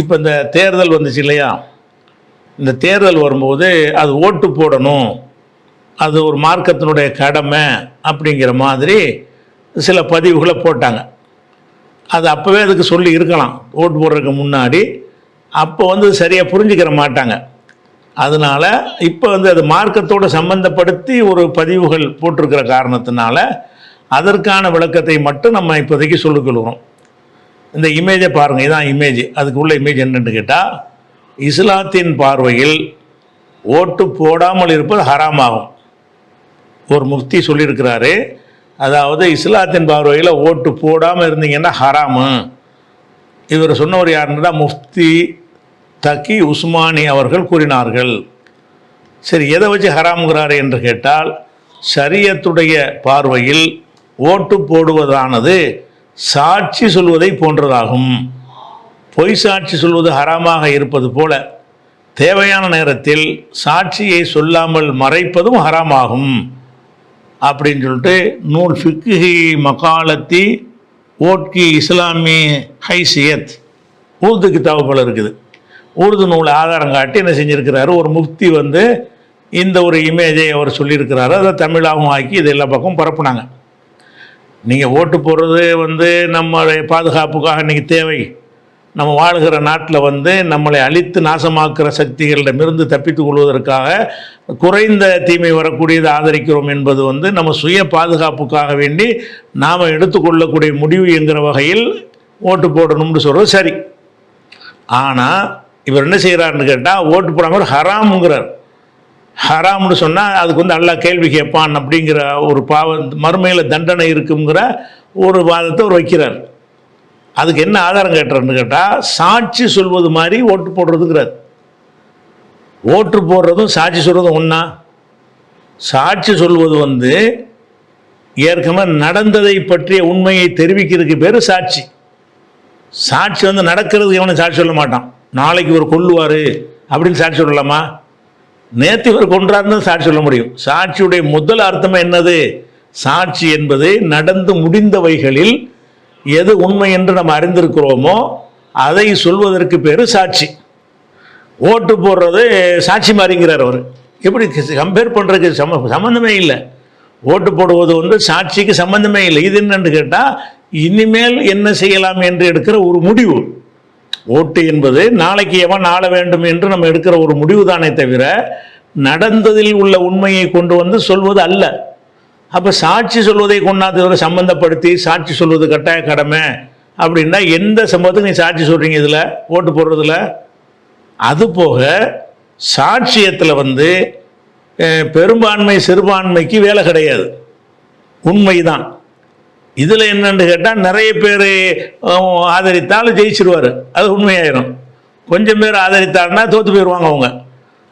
இப்போ இந்த தேர்தல் வந்துச்சு இல்லையா? இந்த தேர்தல் வரும்போது அது ஓட்டு போடணும். அது ஒரு மார்க்கத்தினுடைய கடமை அப்படிங்கிற மாதிரி சில பதிவுகளை போட்டாங்க. அது அப்போவே அதுக்கு சொல்லி இருக்கலாம். ஓட்டு போடுறதுக்கு முன்னாடி அப்போ வந்து சரியாக புரிஞ்சுக்கிற மாட்டாங்க. அதனால் இப்போ வந்து அது மார்க்கத்தோடு சம்பந்தப்படுத்தி ஒரு பதிவுகள் போட்டிருக்கிற காரணத்தினால அதற்கான விளக்கத்தை மட்டும் நம்ம இப்போதைக்கு சொல்லிக்கொள்கிறோம் இந்த இமேஜை பாருங்கள் இதான் இமேஜ் அதுக்குள்ள இமேஜ் என்னென்னு கேட்டால் இஸ்லாத்தின் பார்வையில் ஓட்டு போடாமல் இருப்பது ஹராமாகும். ஒரு முக்தி சொல்லியிருக்கிறாரு அதாவது இஸ்லாத்தின் பார்வையில் ஓட்டு போடாமல் இருந்தீங்கன்னா ஹராமு. இவர் சொன்னவர் யாருன்னா முஃப்தி தக்கி உஸ்மானி அவர்கள் கூறினார்கள். சரி எதை வச்சு ஹராம்ங்கிறாரு என்று கேட்டால் சரியத்துடைய பார்வையில் ஓட்டு போடுவதானது சாட்சி சொல்வதை போன்றதாகும். பொய் சாட்சி சொல்வது ஹராமாக இருப்பது போல தேவையான நேரத்தில் சாட்சியை சொல்லாமல் மறைப்பதும் ஹராமாகும். அப்படின்னு சொல்லிட்டு நூல் ஃபிக்ஹி மகாலத்தி ஓட்கி இஸ்லாமி ஹைசியத் உருது கிதாபு போல இருக்குது. உருது நூலை ஆதாரம் காட்டி என்ன செஞ்சுருக்கிறாரு? ஒரு முஃப்தி வந்து இந்த ஒரு இமேஜை அவர் சொல்லியிருக்கிறாரு. அதை தமிழாகவும் ஆக்கி இது எல்லா பக்கமும் பரப்புனாங்க. நீங்கள் ஓட்டு போடுறது வந்து நம்மளுடைய பாதுகாப்புக்காக இன்றைக்கி தேவை. நம்ம வாழுகிற நாட்டில் வந்து நம்மளை அழித்து நாசமாக்குற சக்திகளிடமிருந்து தப்பித்துக் கொள்வதற்காக குறைந்த தீமை வரக்கூடியதை ஆதரிக்கிறோம் என்பது வந்து நம்ம சுய பாதுகாப்புக்காக வேண்டி நாம் எடுத்துக்கொள்ளக்கூடிய முடிவு என்கிற வகையில் ஓட்டு போடணும்னு சொல்கிறது சரி. ஆனால் இவர் என்ன செய்கிறாருன்னு கேட்டால் ஓட்டு போடாமல் ஹராம்ங்கிறார். ஹராம்னு சொன்னால் அதுக்கு வந்து நல்லா கேள்வி கேட்பான் அப்படிங்கிற ஒரு பாவ மறுமையில் தண்டனை இருக்குங்கிற ஒரு வாதத்தை அவர் வைக்கிறார். அதுக்கு என்ன ஆதாரம் கேட்டுறன்னு கேட்டால் சாட்சி சொல்வது மாதிரி ஓட்டு போடுறதுங்கிறார். ஓட்டு போடுறதும் சாட்சி சொல்கிறதும் ஒன்றா சாட்சி சொல்வது வந்து ஏற்கனவே நடந்ததை பற்றிய உண்மையை தெரிவிக்கிறதுக்கு பேர் சாட்சி. சாட்சி வந்து நடக்கிறதுக்கு எவனும் சாட்சி சொல்ல மாட்டான். நாளைக்கு ஒரு கொல்லுவார் அப்படின்னு சாட்சி சொல்லலாமா? நேற்று இவர் கொன்றார்னு சாட்சி சொல்ல முடியும். சாட்சியுடைய முதல் அர்த்தம் என்னது? சாட்சி என்பது நடந்து முடிந்தவைகளில் எது உண்மை என்று நம்ம அறிந்திருக்கிறோமோ அதை சொல்வதற்கு பேர் சாட்சி. ஓட்டு போடுறது சாட்சி மாறிங்கிறார் அவர். எப்படி கம்பேர் பண்ணுறதுக்கு சம சம்மந்தமே இல்லை. ஓட்டு போடுவது வந்து சாட்சிக்கு சம்மந்தமே இல்லை. இது என்னன்னு கேட்டால் இனிமேல் என்ன செய்யலாம் என்று எடுக்கிற ஒரு முடிவு. ஓட்டு என்பது நாளைக்கு எவன் ஆள வேண்டும் என்று நம்ம எடுக்கிற ஒரு முடிவு தானே தவிர நடந்ததில் உள்ள உண்மையை கொண்டு வந்து சொல்வது அல்ல. அப்போ சாட்சி சொல்வதை கொண்டாந்து சம்மந்தப்படுத்தி சம்பந்தப்படுத்தி சாட்சி சொல்வது கட்டாய கடமை. அப்படின்னா எந்த சம்பவத்துக்கு நீ சாட்சி சொல்கிறீங்க இதில்? ஓட்டு போடுறதுல? அது போக சாட்சியத்தில் வந்து பெரும்பான்மை சிறுபான்மைக்கு வேலை கிடையாது. உண்மைதான். இதில் என்னன்னு கேட்டால் நிறைய பேர் ஆதரித்தாலும் ஜெயிச்சிருவார். அது உண்மையாயிரும். கொஞ்சம் பேர் ஆதரித்தாருன்னா தோற்று போயிடுவாங்க அவங்க.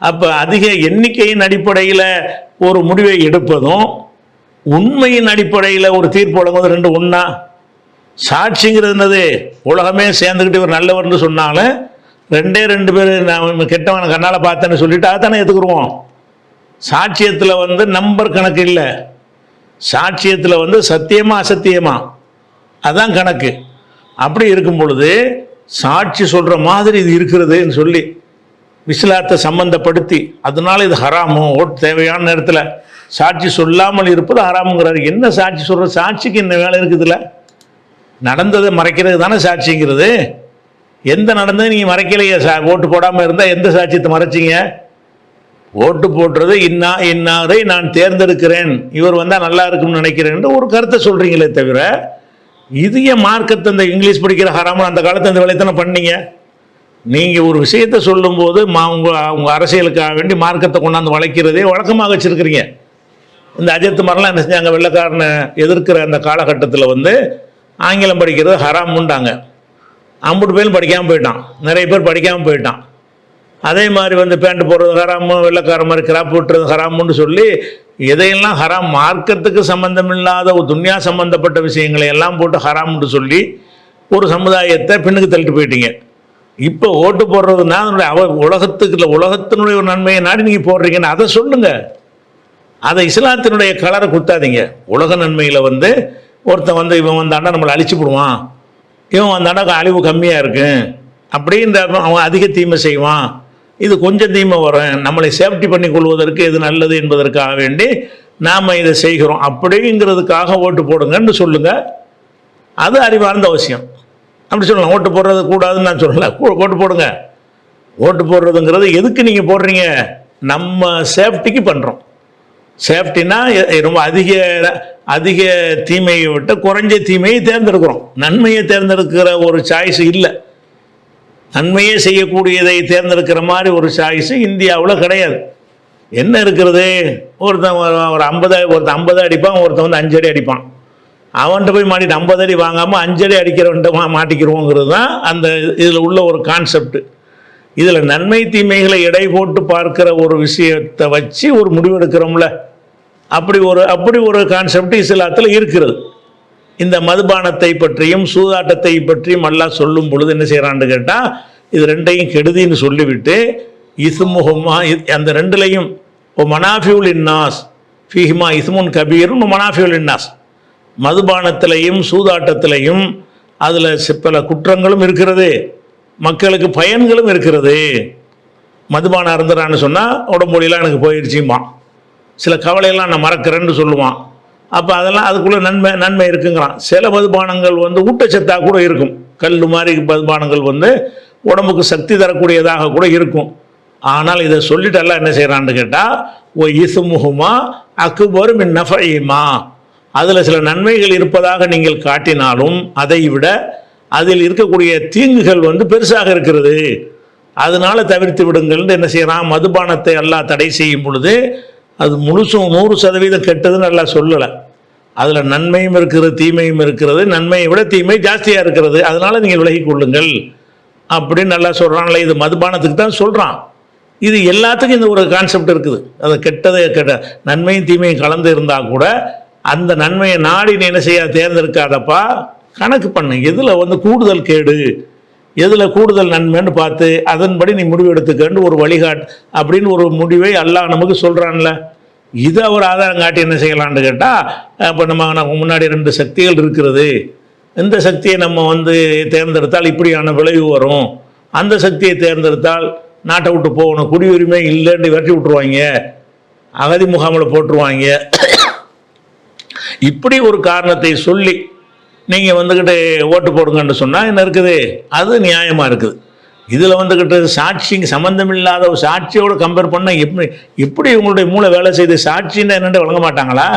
அப்போ அதிக எண்ணிக்கையின் அடிப்படையில் ஒரு முடிவை எடுப்பதும் உண்மையின் அடிப்படையில் ஒரு தீர்ப்பு வழங்குவது ரெண்டு ஒன்றா சாட்சிங்கிறது என்னது? உலகமே சேர்ந்துக்கிட்டு இவர் நல்லவர்னு சொன்னாலும் ரெண்டே ரெண்டு பேர் நான் கெட்டவனை கண்ணால் பார்த்தேன்னு சொல்லிட்டு அதானே எடுத்துக்கிடுவோம் சாட்சியத்தில் வந்து நம்பர் கணக்கு இல்லை. சாட்சியத்தில் வந்து சத்தியமா அசத்தியமா? அதான் கணக்கு. அப்படி இருக்கும் பொழுது சாட்சி சொல்கிற மாதிரி இது இருக்கிறதுன்னு சொல்லி விசிலாத்தை சம்பந்தப்படுத்தி அதனால இது ஹராமோ? ஓட்டு தேவையான நேரத்தில் சாட்சி சொல்லாமல் இருப்பது ஹராமுங்கிறாரு. என்ன சாட்சி சொல்கிற சாட்சிக்கு என்ன வேலை இருக்குதுல்ல நடந்ததை மறைக்கிறது தானே சாட்சிங்கிறது. எந்த நடந்தது நீங்கள் மறைக்கலையே? சா ஓட்டு போடாமல் இருந்தால் எந்த சாட்சியத்தை மறைச்சிங்க? ஓட்டு போடுறது இன்னா இன்னாரை நான் தேர்ந்தெடுக்கிறேன். இவர் வந்தால் நல்லா இருக்கும்னு நினைக்கிறேன் ஒரு கருத்தை சொல்கிறீங்களே தவிர இது ஏன் மார்க்கத்தை இந்த இங்கிலீஷ் படிக்கிற ஹராமல் அந்த காலத்தை இந்த வேலையை தானே பண்ணீங்க? நீங்கள் ஒரு விஷயத்தை சொல்லும்போது மா உங்கள் உங்கள் அரசியலுக்காக வேண்டி மார்க்கத்தை கொண்டாந்து வளைக்கிறதே வழக்கமாக வச்சுருக்கிறீங்க. இந்த அஜித் மாதிரிலாம் என்ன செஞ்சாங்க? வெள்ளைக்காரனை எதிர்க்கிற அந்த காலகட்டத்தில் வந்து ஆங்கிலம் படிக்கிறது ஹராம் உண்டாங்க அம்புட்டு பேரும் படிக்காமல் போயிட்டான். நிறைய பேர் படிக்காமல் போயிட்டான். அதே மாதிரி வந்து பேண்ட் போடுறது ஹராமு வெள்ளைக்கார மாதிரி கிராப் விட்டுறது ஹராமுன்னு சொல்லி எதையெல்லாம் ஹராம் மார்க்கத்துக்கு சம்மந்தமில்லாத ஒரு துன்யா சம்பந்தப்பட்ட விஷயங்களை எல்லாம் போட்டு ஹராம்னு சொல்லி ஒரு சமுதாயத்தை பின்னுக்கு தள்ளிட்டு போயிட்டீங்க. இப்போ ஓட்டு போடுறதுனா அதனுடைய அவ உலகத்துக்கு இல்லை உலகத்தினுடைய ஒரு நன்மையை நாடி நீங்கள் போடுறீங்கன்னு அதை சொல்லுங்கள் அதை இஸ்லாத்தினுடைய கலரை குத்தாதீங்க உலக நன்மையில் வந்து ஒருத்தன் வந்து இவன் வந்தாண்டா நம்மளை அழிச்சு விடுவான் இவன் வந்தாண்டா அழிவு கம்மியாக இருக்கு. அப்படின்ற அவன் அதிக தீமை செய்வான். இது கொஞ்சம் தீமை வரும். நம்மளை சேஃப்டி பண்ணி கொள்வதற்கு இது நல்லது என்பதற்காக வேண்டி நாம் இதை செய்கிறோம். அப்படிங்கிறதுக்காக ஓட்டு போடுங்கன்னு சொல்லுங்கள் அது அறிவார்ந்த அவசியம். அப்படி சொல்லலாம் ஓட்டு போடுறது கூடாதுன்னு நான் சொல்லலை. ஓட்டு போடுங்க. ஓட்டு போடுறதுங்கிறது எதுக்கு நீங்கள் போடுறீங்க? நம்ம சேஃப்டிக்கு பண்ணுறோம் சேஃப்டினா ரொம்ப அதிக அதிக தீமையை விட்டு குறைஞ்ச தீமையை தேர்ந்தெடுக்கிறோம். நன்மையை தேர்ந்தெடுக்கிற ஒரு சாய்ஸ் இல்லை. நன்மையே செய்யக்கூடியதை தேர்ந்தெடுக்கிற மாதிரி ஒரு சாய்ஸ் இந்தியாவில் கிடையாது. என்ன இருக்கிறது? ஒருத்தன் ஒரு- ஐம்பது ஒருத்தன் ஐம்பது அடிப்பான் ஒருத்தன் வந்து அஞ்சடி அடிப்பான். அவன்கிட்ட போய் மாட்டிட்டு ஐம்பது அடி வாங்காமல் அஞ்சடி அடி அடிக்கிறவன்ட்ட மாட்டிக்கிறோங்கிறது தான் அந்த இதில் உள்ள ஒரு கான்செப்ட் இதில் நன்மை தீமைகளை எடை போட்டு பார்க்கிற ஒரு விஷயத்தை வச்சு ஒரு முடிவெடுக்கிறோம்ல. அப்படி ஒரு அப்படி ஒரு கான்செப்ட் இஸ்லாத்தில் இருக்கிறது. இந்த மதுபானத்தை பற்றியும் சூதாட்டத்தை பற்றியும் எல்லாம் சொல்லும் பொழுது என்ன செய்கிறான்னு கேட்டால் இது ரெண்டையும் கெடுதின்னு சொல்லிவிட்டு இசுமுகமா அந்த ரெண்டுலையும் ஓ மனாஃபியுல் இன்னாஸ் ஃபீஹிமா இஸ்முன் கபீரும் மனாஃபியுல் இன்னாஸ். மதுபானத்திலையும் சூதாட்டத்திலையும் அதில் பல குற்றங்களும் இருக்கிறது மக்களுக்கு பயன்களும் இருக்கிறது. மதுபானம் இருந்துறான்னு சொன்னால் உடம்பு எனக்கு போயிடுச்சுமா சில கவலையெல்லாம் நான் மறக்கிறேன்னு சொல்லுவான். அப்போ அதெல்லாம் அதுக்குள்ளே நன்மை நன்மை இருக்குங்கிறான். சில மதுபானங்கள் வந்து ஊட்டச்சத்தாக கூட இருக்கும். கல் மாதிரி மதுபானங்கள் வந்து உடம்புக்கு சக்தி தரக்கூடியதாக கூட இருக்கும். ஆனால் இதை சொல்லிட்டு எல்லாம் என்ன செய்கிறான்னு கேட்டால் ஓ இசுமுகுமா அக்குபர் மின் நஃபைமா அதில் சில நன்மைகள் இருப்பதாக நீங்கள் காட்டினாலும் அதை விட அதில் இருக்கக்கூடிய தீங்குகள் வந்து பெருசாக இருக்கிறது. அதனால தவிர்த்து விடுங்கள்னு என்ன செய்கிறான் மதுபானத்தை எல்லாம் தடை செய்யும் பொழுது அது முழுசும் நூறு சதவீதம் கெட்டதுன்னு நல்லா சொல்லலை. அதில் நன்மையும் இருக்கிறது தீமையும் இருக்கிறது நன்மையை விட தீமை ஜாஸ்தியாக இருக்கிறது அதனால் நீங்கள் விலகி கொள்ளுங்கள். அப்படின்னு நல்லா சொல்கிறாங்களே இது மதுபானத்துக்கு தான் சொல்கிறான் இது எல்லாத்துக்கும் இந்த ஒரு கான்செப்ட் இருக்குது. அது கெட்டதை கெட்ட நன்மையும் தீமையும் கலந்து இருந்தால் கூட அந்த நன்மையை நாடி நீ என்ன செய்ய தேர்ந்தெடுக்காதப்பா. கணக்கு பண்ணு எதில் வந்து கூடுதல் கேடு? எதில் கூடுதல் நன்மைன்னு பார்த்து அதன்படி நீ முடிவு எடுத்துக்கன்னு ஒரு வழிகாட் அப்படின்னு ஒரு முடிவை அல்லாஹ் நமக்கு சொல்கிறான்ல இதை அவர் ஆதாரம் காட்டி என்ன செய்யலாம்னு கேட்டால் இப்போ நம்ம நமக்கு முன்னாடி ரெண்டு சக்திகள் இருக்கிறது. இந்த சக்தியை நம்ம வந்து தேர்ந்தெடுத்தால் இப்படியான விளைவு வரும். அந்த சக்தியை தேர்ந்தெடுத்தால் நாட்டை விட்டு போகணும். குடியுரிமை இல்லைன்னு விரட்டி விட்டுருவாங்க. அகதி முகாமில் போட்டுருவாங்க. இப்படி ஒரு காரணத்தை சொல்லி நீங்கள் வந்துக்கிட்டு ஓட்டு போடுங்கன்னு சொன்னால் என்ன இருக்குது? அது நியாயமாக இருக்குது. இதில் வந்துக்கிட்டு சாட்சி சம்மந்தம் இல்லாத ஒரு சாட்சியோடு கம்பேர் பண்ணால் எப்படி எப்படி உங்களுடைய மூளை வேலை செய்து சாட்சின்னு என்னென்று வழங்க மாட்டாங்களா?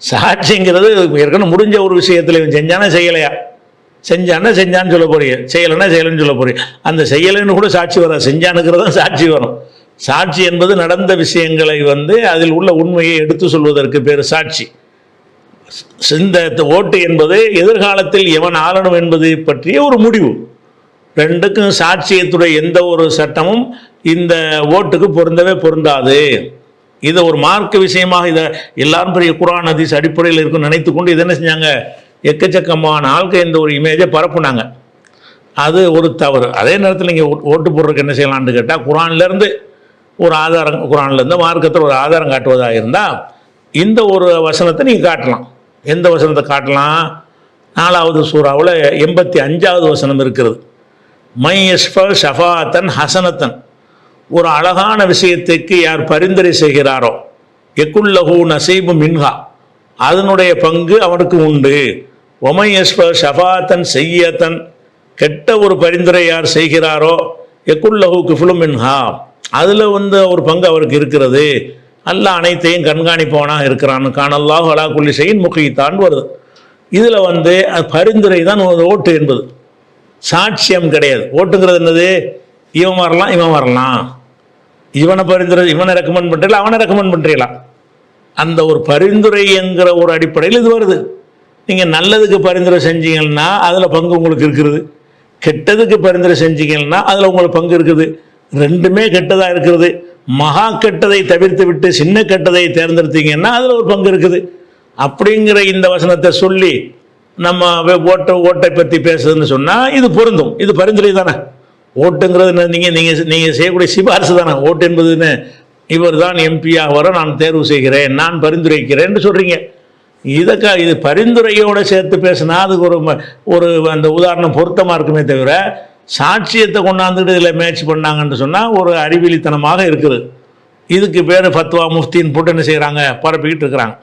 சாட்சிங்கிறது ஏற்கனவே முடிஞ்ச ஒரு விஷயத்தில் இவன் செஞ்சானா செய்யலையா? செஞ்சானா செஞ்சான்னு சொல்ல போறீங்க. செய்யலைன்னா செய்யலைன்னு சொல்ல போறீங்க. அந்த செய்யலைன்னு கூட சாட்சி வராது. செஞ்சானுங்கிறது தான் சாட்சி வரும். சாட்சி என்பது நடந்த விஷயங்களை வந்து அதில் உள்ள உண்மையை எடுத்து சொல்வதற்கு பேர் சாட்சி. இந்த ஓட்டு என்பது எதிர்காலத்தில் எவன் ஆளணும் என்பது பற்றிய ஒரு முடிவு. ரெண்டுக்கும் சாட்சியத்துடைய எந்த ஒரு சட்டமும் இந்த ஓட்டுக்கு பொருந்தவே பொருந்தாது. இதை ஒரு மார்க்க விஷயமாக இதை எல்லாரும் பெரிய குரான் அதிஸ் அடிப்படையில் இருக்கும் நினைத்து கொண்டு இதை என்ன செஞ்சாங்க? எக்கச்சக்கமான ஆள்கை இந்த ஒரு இமேஜை பரப்புனாங்க. அது ஒரு தவறு. அதே நேரத்தில் நீங்கள் ஓட்டு போடுறதுக்கு என்ன செய்யலாம்னு கேட்டால் குரான்லேருந்து ஒரு ஆதாரம் குரான்லேருந்து மார்க்கத்தில் ஒரு ஆதாரம் காட்டுவதாக இருந்தால் இந்த ஒரு வசனத்தை நீங்கள் காட்டலாம். எந்த வசனத்தை காட்டலாம்? நாலாவது சூறாவில் எண்பத்தி அஞ்சாவது வசனம் இருக்கிறது. மை யஷ்ஃப ஷஃபாத்தன் ஹசனத்தன். ஒரு அழகான விஷயத்துக்கு யார் பரிந்துரை செய்கிறாரோ எக்குல்லஹூ நசீபு மின்ஹா அதனுடைய பங்கு அவனுக்கு உண்டு. ஒமை யஷ்ஃப ஷஃபாத்தன் செய்யத்தன். கெட்ட ஒரு பரிந்துரை யார் செய்கிறாரோ எக்குல்லஹூ கிஃபுலு மின்ஹா. அதில் வந்து ஒரு பங்கு அவருக்கு இருக்கிறது. அல்ல அனைத்தையும் கண்காணிப்பவனாக இருக்கிறான். காணல்லாஹ் அலா குல்லி செய்யின் முக்கியத்தான் வருது. இதில் வந்து அது பரிந்துரை தான் ஓட்டு என்பது. சாட்சியம் கிடையாது. ஓட்டுங்கிறது என்னது? இவன் வரலாம் இவன் வரலாம். இவனை பரிந்துரை இவனை ரெக்கமெண்ட் பண்ணுறீங்களா அவனை ரெக்கமெண்ட் பண்ணுறீங்களா அந்த ஒரு பரிந்துரை என்கிற ஒரு அடிப்படையில் இது வருது. நீங்கள் நல்லதுக்கு பரிந்துரை செஞ்சீங்கன்னா அதில் பங்கு உங்களுக்கு இருக்கிறது கெட்டதுக்கு பரிந்துரை செஞ்சீங்கன்னா அதில் உங்களுக்கு பங்கு இருக்குது. ரெண்டுமே கெட்டதாக இருக்கிறது. மகா கெட்டதை தவிர்த்து விட்டு சின்ன கெட்டதை தேர்ந்தெடுத்தீங்கன்னா அதில் ஒரு பங்கு இருக்குது. அப்படிங்கிற இந்த வசனத்தை சொல்லி நம்ம ஓட்ட ஓட்டை பற்றி பேசுதுன்னு சொன்னால் இது பொருந்தும். இது பரிந்துரை தானே. ஓட்டுங்கிறது நீங்கள் நீங்கள் நீங்கள் செய்யக்கூடிய சிபாரிசு தானே. ஓட்டு என்பதுன்னு இவர் தான் எம்பியாக வர நான் தேர்வு செய்கிறேன் நான் பரிந்துரைக்கிறேன்னு சொல்கிறீங்க இதற்கா இது பரிந்துரையோடு சேர்த்து பேசினா அதுக்கு ஒரு ஒரு அந்த உதாரணம் பொருத்தமாக இருக்குமே தவிர சாட்சியத்தை கொண்டாந்துட்டு இதில் மேட்ச் பண்ணாங்கன்னு சொன்னால் ஒரு அறிவிலித்தனமாக இருக்குது. இதுக்கு பேர் ஃபத்வா முஃப்தின்னு போட்டு என்ன செய்கிறாங்க பரப்பிக்கிட்டு இருக்கிறாங்க.